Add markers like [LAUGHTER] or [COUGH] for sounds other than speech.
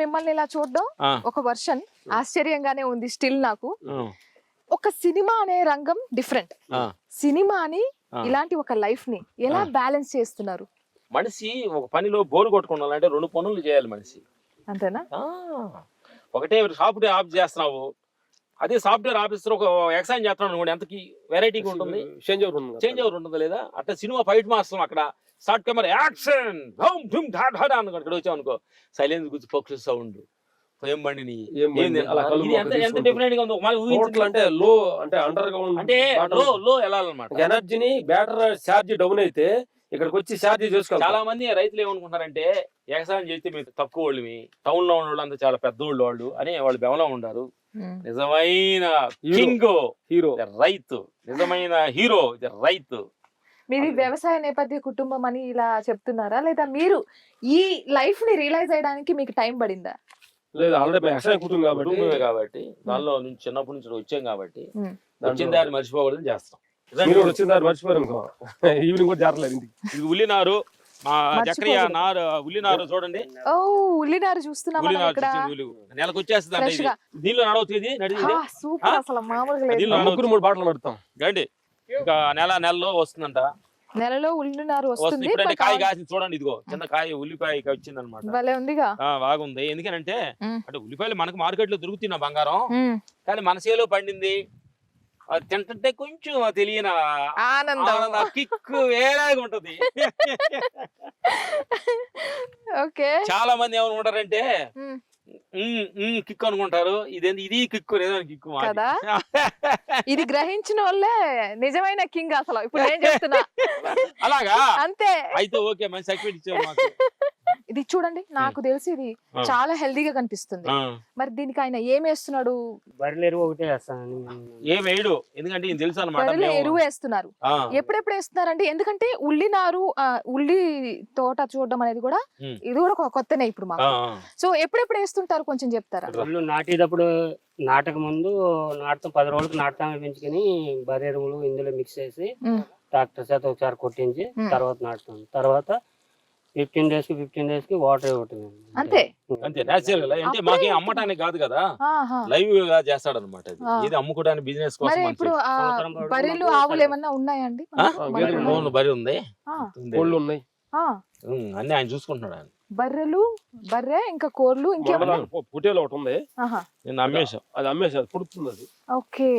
మిమ్మల్ని ఇలా చూడడం ఒక వర్షన్. ఆశ్చర్యంగానే ఉంది స్టిల్ నాకు. ఒక సినిమా అనే రంగం డిఫరెంట్. సినిమాని. ఇలాంటి ఒక లైఫ్ని ఎలా. బ్యాలెన్స్ చేస్తున్నారు? మనిషి ఒక పనిలో బోరు కొట్టుకోవాలంటే రెండు పనులు చేయాలి మనిషి. అంతేనా? ఒకటే సాఫ్ట్వేర్ ఆఫ్ చేస్తున్నావు. అదే సాఫ్ట్వేర్ ఆఫీసర్ ఒక ఎక్సైజ్ చేస్తున్నాడు అనుకోండి ఎంతకి వెరైటీగా ఉంటుంది? చేంజ్ అవుట్ ఉంది చేంజ్ ఓవర్ ఉంటుందా లేదా? అట్లా సినిమా ఫైట్ మాస్టర్ అక్కడ స్టార్ట్ కెమెరా యాక్షన్ ధూమ్ ధా ధా ధా అనుకో ఇక్కడ వచ్చావు అనుకో సైలెన్స్ గురించి పక్షి సౌండ్ ఏం బండిని ఎంత. డిఫరెంట్గా ఉంది అంటే లో అంటే అండర్ గ్రౌండ్ అంటే లో లో వెళ్ళాలన్నమాట. ఎనర్జీని బ్యాటరీ ఛార్జ్ డౌన్ అయితే ఇక్కడికి వచ్చి ఛార్జ్ చేసుకోవాలి. చాలా మంది రైతులు ఏమనుకుంటారంటే వ్యవసాయం చేస్తే మీరు తక్కువ వాళ్ళమి టౌన్లో ఉన్న వాళ్ళంతా చాలా పెద్దోళ్ళు వాళ్ళు అని వాళ్ళు బెవలో ఉండారు. నిజమైన. కింగ్. హీరో. రైతు. నిజమైన హీరో. రైతు. మీది వ్యవసాయ నేపథ్య కుటుంబం అని ఇలా చెప్తున్నారా? లేదా మీరు ఈ లైఫ్ని రియలైజ్ అయ్యడానికి మీకు టైం పడిందా? లేదు ఆల్రెడీ వ్యవసాయ కుటుంబం కాబట్టి కాబట్టి దానిలో నుంచి చిన్నప్పటి నుంచి వచ్చాం కాబట్టి. వచ్చిన దాన్ని మర్చిపోకూడదు చేస్తాం. మీరు వచ్చిన ఇంకో [LAUGHS] ఈవినింగ్ కూడా జరగలేదు ఇంటికి. ఇది ఉల్లినారు. మా చక్రియ. నారు ఉల్లినారు చూడండి. ఓ ఉల్లినారు చూస్తున్నాం ఉల్లినారు ఇక్కడ నెలకు వచ్చేస్తుంది అంటే Fresh ఇది. గా. దీనిలో నడవుతుంది నడిచింది సూపర్? అసలు మామూలుగా దీనిలో లేదు ముగ్గురు మూడు బాటలు నడుతాం. రండి ఇంకా నెల నెలలో వస్తుందంట. నెలలో ఉల్లినారు వస్తుంది. వస్తుంది ఇప్పుడంటే కాయ కాసింది చూడండి ఇదిగో. చిన్న కాయ ఉల్లిపాయ వచ్చింది అనమాట భలే ఉందిగా. బాగుంది. ఎందుకనంటే మ్. అంటే ఉల్లిపాయలు మనకు మార్కెట్లో దొరుకుతున్న బంగారం. కానీ మన చేలో పండింది తింటుంటే కొంచెం తెలియని ఆనందం. కిక్ వేరేగా ఉంటది. ఓకే. చాలా మంది ఏమనుకుంటారంటే మ్మ్. కిక్ అనుకుంటారు. ఇదేంది ఇది కిక్ కిక్ కదా? [LAUGHS] ఇది గ్రహించిన వాళ్ళే నిజమైన కింగ్ అసలు. ఇప్పుడు నేను చెప్తున్నా. అలాగా? అంతే. అయితే ఓకే మంచి సర్టిఫికేట్ ఇచ్చారు ఇది చూడండి నాకు తెలిసి ఇది. చాలా హెల్దీగా కనిపిస్తుంది. మరి దీనికి ఆయన ఏం వేస్తున్నాడు బర్రెలు ఎరువు ఒకటే వేస్తానండి మేము. ఏం వేయడు ఎందుకంటే ఈయన తెలుసు అనమాట బర్రెల ఎరువు వేస్తున్నారు ఎప్పుడెప్పుడు వేస్తున్నారండి ఎందుకంటే ఉల్లి నారు ఆ, ఉల్లి తోట చూడడం అనేది కూడా. ఇది కూడా ఒక కొత్తనే ఇప్పుడు మాకు సో ఎప్పుడెప్పుడు వేస్తుంటారు కొంచెం చెప్తారా నాటేటప్పుడు నాటక ముందు నాటుతాం పది రోజులకు నాటుతాం పెంచుకొని బర్రె ఎరువులు ఇందులో మిక్స్ చేసి. ట్రాక్టర్ చేత ఒకసారి కొట్టించి. తర్వాత నాటుతాం తర్వాత ఫిఫ్టీన్ డేస్కి ఫిఫ్టీన్ డేస్కి వాటర్ ఇవ్వటం అంతే అంతే నేచురల్ అంటే మాకేం అమ్మటానికి కాదు కదా. లైవ్గా చేస్తాడు అనమాట. ఇది అమ్ముకోవడానికి బిజినెస్ కోసం. ఇప్పుడు బర్రెలు ఆవులు. ఏమన్నా ఉన్నాయండి ఆ? మనకు? ఆ, బర్రెలు గేదెలు ఉన్నాయా? లోన్లు బరి ఉంది. కోళ్ళు ఉన్నాయి అన్ని ఆయన చూసుకుంటున్నాడు ఆయన బర్రెలు బర్రె ఇంకా కోర్లు ఇంకేమన్నా పుట్టేలో ఒకటి ఉంది. నేను అమ్మేశాం అది అమ్మేసారు పుడుతుంది అది ఓకే